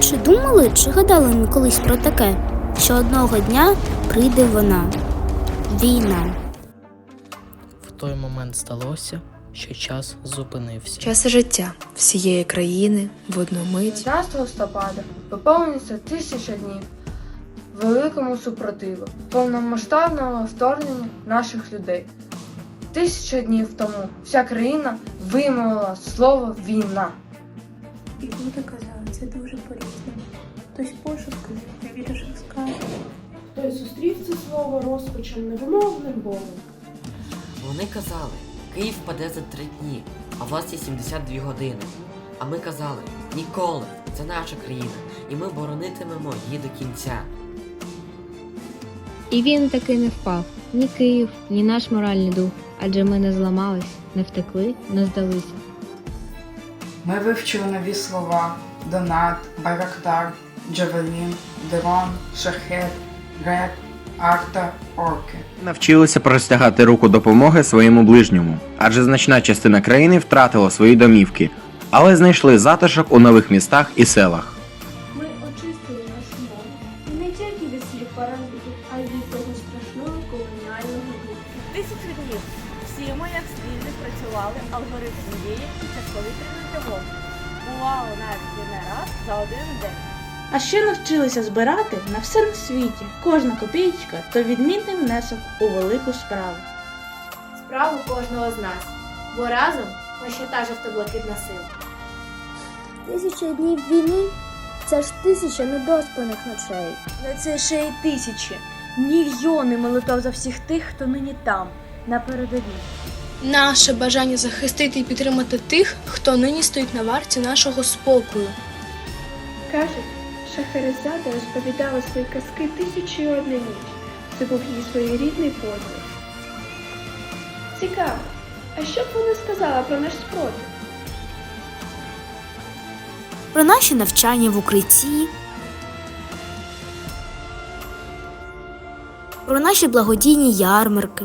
Чи думали, чи гадали ми колись про таке, що одного дня прийде вона? Війна. В той момент здалося, що час зупинився. Час життя всієї країни в одну мить 15 листопада виповнюється тисяча днів великому супротиву повномасштабного вторгнення наших людей. Тисяча днів тому вся країна вимовила слово війна. І люди казали, це дуже по-різному. Хтось я віриш розкаже. Той зустрів це слово розпачем невимовним болем. Вони казали, Київ впаде за три дні, а у вас є 72 години. А ми казали, ніколи, це наша країна, і ми боронитимемо її до кінця. І він таки не впав. Ні Київ, ні наш моральний дух. Адже ми не зламались, не втекли, не здалися. Ми вивчили нові слова: донат, байрактар, джавелін, дрон, шахет, реп, арта, орки. Навчилися простягати руку допомоги своєму ближньому, адже значна частина країни втратила свої домівки, але знайшли затишок у нових містах і селах. Ми очистили нашу мову. І не тільки від слів паразитів, а й від того страшного колоніального духу. Тисячу днів всі ми як спільник працювали алгоритм дії під час повітряної тривоги. Навіть і не раз за один день. А ще навчилися збирати на всьому світі. Кожна копійка то відмінний внесок у велику справу. Справу кожного з нас. Бо разом ми ще та жовто-блакитна сила. Тисяча днів війни це ж тисяча недоспаних ночей. Але це ще й тисячі, мільйони молитов за всіх тих, хто нині там, на передовій. Наше бажання захистити і підтримати тих, хто нині стоїть на варті нашого спокою. Кажуть, Шахерезада розповідала свої казки тисячі і одна ніч. Це був її своєрідний подвиг. Цікаво, а що б вона сказала про наш спротив? Про наші навчання в укритті, про наші благодійні ярмарки.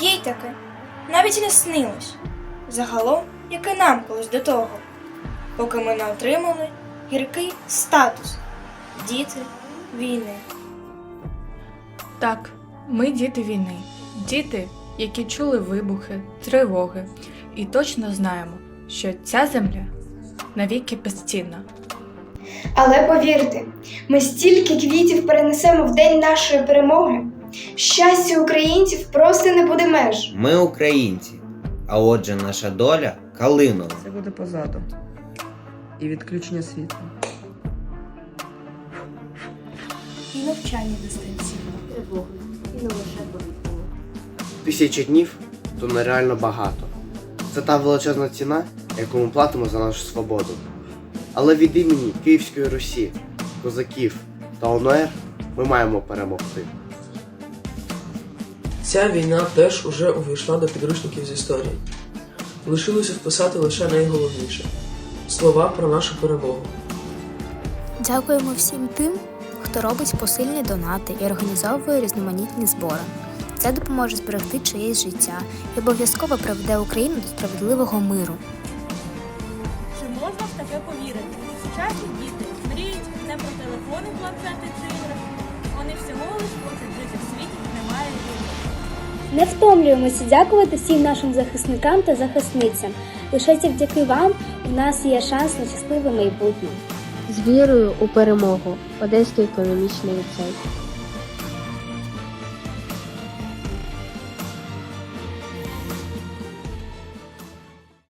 Їй таке навіть і не снилось. Загалом, як і нам колись до того, поки ми не отримали гіркий статус діти війни. Так, ми діти війни, діти, які чули вибухи, тривоги, і точно знаємо, що ця земля навіки безцінна. Але повірте, ми стільки квітів перенесемо в день нашої перемоги. Щастя українців просто не буде меж. Ми українці, а отже, наша доля калинова. Це буде позаду. І відключення світла. І навчання дистанційно. Тривоги. І не лише повітряні. Тисяча днів то нереально багато. Це та величезна ціна, яку ми платимо за нашу свободу. Але від імені Київської Русі, козаків та ОНР ми маємо перемогти. Ця війна теж уже увійшла до підручників з історії. Лишилося вписати лише найголовніше слова про нашу перемогу. Дякуємо всім тим, хто робить посильні донати і організовує різноманітні збори. Це допоможе зберегти чиєсь життя і обов'язково приведе Україну до справедливого миру. Чи можна в таке повірити? Сучасні діти мріють не про телефони, планшети чи ігри. Вони всього лиш хочуть жити в світі, де немає війни. Не втомлюємося дякувати всім нашим захисникам та захисницям. Лише завдяки вам у нас є шанс на щасливе майбутнє. З вірою у перемогу. Одеський економічний ліцей.